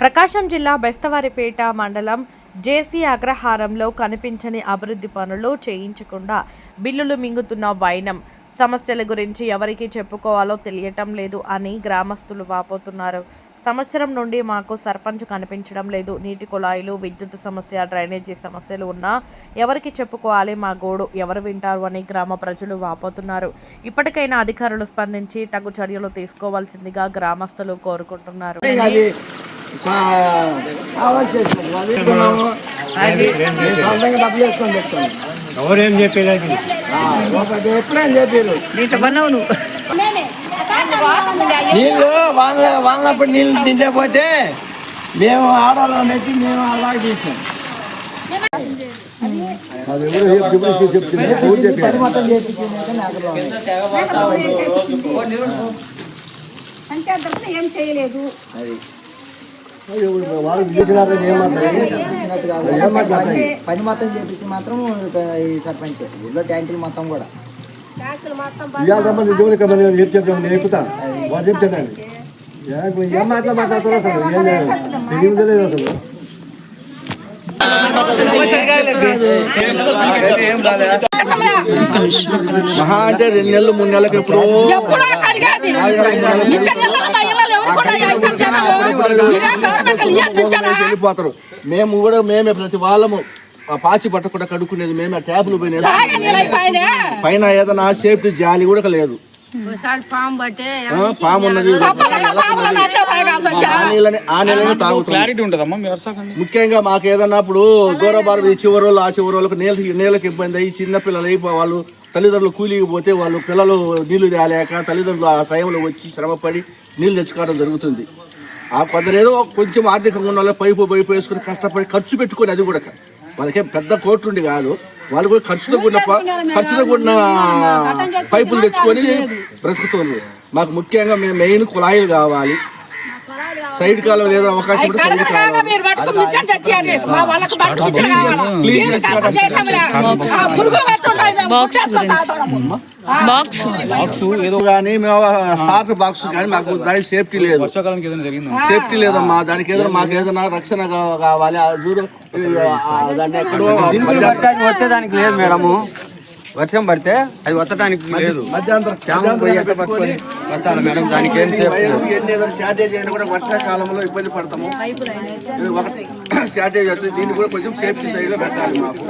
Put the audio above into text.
ప్రకాశం జిల్లా బెస్తవారిపేట మండలం జేసీ అగ్రహారంలో కనిపించని అభివృద్ధి పనులు చేయించకుండా బిల్లులు మింగుతున్న వైనం. సమస్యల గురించి ఎవరికి చెప్పుకోవాలో తెలియటం లేదు అని గ్రామస్తులు వాపోతున్నారు. సంవత్సరం నుండి మాకు సర్పంచ్ కనిపించడం లేదు. నీటి కుళాయిలు విద్యుత్ సమస్య డ్రైనేజీ సమస్యలు ఉన్నా ఎవరికి చెప్పుకోవాలి మా గోడు ఎవరు వింటారు అని గ్రామ ప్రజలు వాపోతున్నారు. ఇప్పటికైనా అధికారులు స్పందించి తగు చర్యలు తీసుకోవాల్సిందిగా గ్రామస్తులు కోరుకుంటున్నారు. అది ఎవరేం చెప్పేది ఒకటి ఎప్పుడైనా చెప్పారు నీళ్ళు వాన వానప్పుడు నీళ్ళు తింటే పోతే మేము ఆడవాళ్ళం పెట్టి మేము తీసాం నాగలో పంచాయతీ ఏం చేయలేదు. పని- మొత్తం చేపించి మాత్రం ఈ సర్పంచ్ ఊళ్ళో ట్యాంకులు మొత్తం కూడా ట్యాంకులు మొత్తం ఎక్కుతా వాడు చెప్తానండి ఏం మాట్లా మాట్లాడతారో అసలు ఏం తెలియదు లేదు అసలు మహా అంటే రెండు నెలలు మూడు నెలలకు ఎప్పుడో. వెళ్ళిపోతారు. మేము కూడా మేమే ప్రతి వాళ్ళము ఆ పాచి పట్టకుండా కడుక్కునేది మేమే తాగే నీళ్ళైపోయినా పైన ఏదైనా సేఫ్టీ జాలి కూడా లేదు. పాము ఆ, ఉన్నది. నీళ్ళని ముఖ్యంగా మాకు ఏదన్నా ఇప్పుడు దూరబారు ఈ చివరి వాళ్ళు ఆ చివరి వాళ్ళకి నీళ్ళకి నీళ్ళకి ఇబ్బంది అయ్యి చిన్న పిల్లలు అయిపో వాళ్ళు తల్లిదండ్రులు కూలికి పోతే వాళ్ళు పిల్లలు నీళ్ళు తేలేక తల్లిదండ్రులు ఆ టైంలో వచ్చి శ్రమపడి నీళ్ళు తెచ్చుకోవడం జరుగుతుంది. ఆ కొందరు ఏదో కొంచెం ఆర్థికంగా ఉన్న వాళ్ళు పైపు పైపు వేసుకుని కష్టపడి ఖర్చు పెట్టుకొని అది కూడా వాళ్ళకేం పెద్ద కోట్లుండి కాదు. వాళ్ళు కూడా ఖర్చుతో కూడిన ప- ఖర్చుతో కూడిన పైపులు తెచ్చుకొని బ్రతుకుతున్నారు మాకు ముఖ్యంగా మేము మెయిన్ కుళాయిలు కావాలి. సైడ్ కాలం లేదా అవకాశం ఉంటే సైడ్ కాలం దీనికి తాగుతాము. బాక్స్ ఏదో కానీ మేము స్టార్టర్ బాక్స్ కానీ మాకు దానికి సేఫ్టీ లేదు. సేఫ్టీ లేదమ్మా. దానికి ఏదైనా మాకు ఏదైనా రక్షణ కావాలి. ఎక్కడో అది వచ్చేదానికి లేదు మేడము. వర్షం పడితే అది వచ్చడానికి లేదు. వస్తాను మేడం దానికి ఏం షార్టేజ్ అయినా కూడా వర్షాకాలంలో ఇబ్బంది పడతాము. షార్టేజ్ వస్తుంది దీన్ని కూడా కొంచెం సేఫ్టీ సైడ్లో పెట్టాలి మాకు.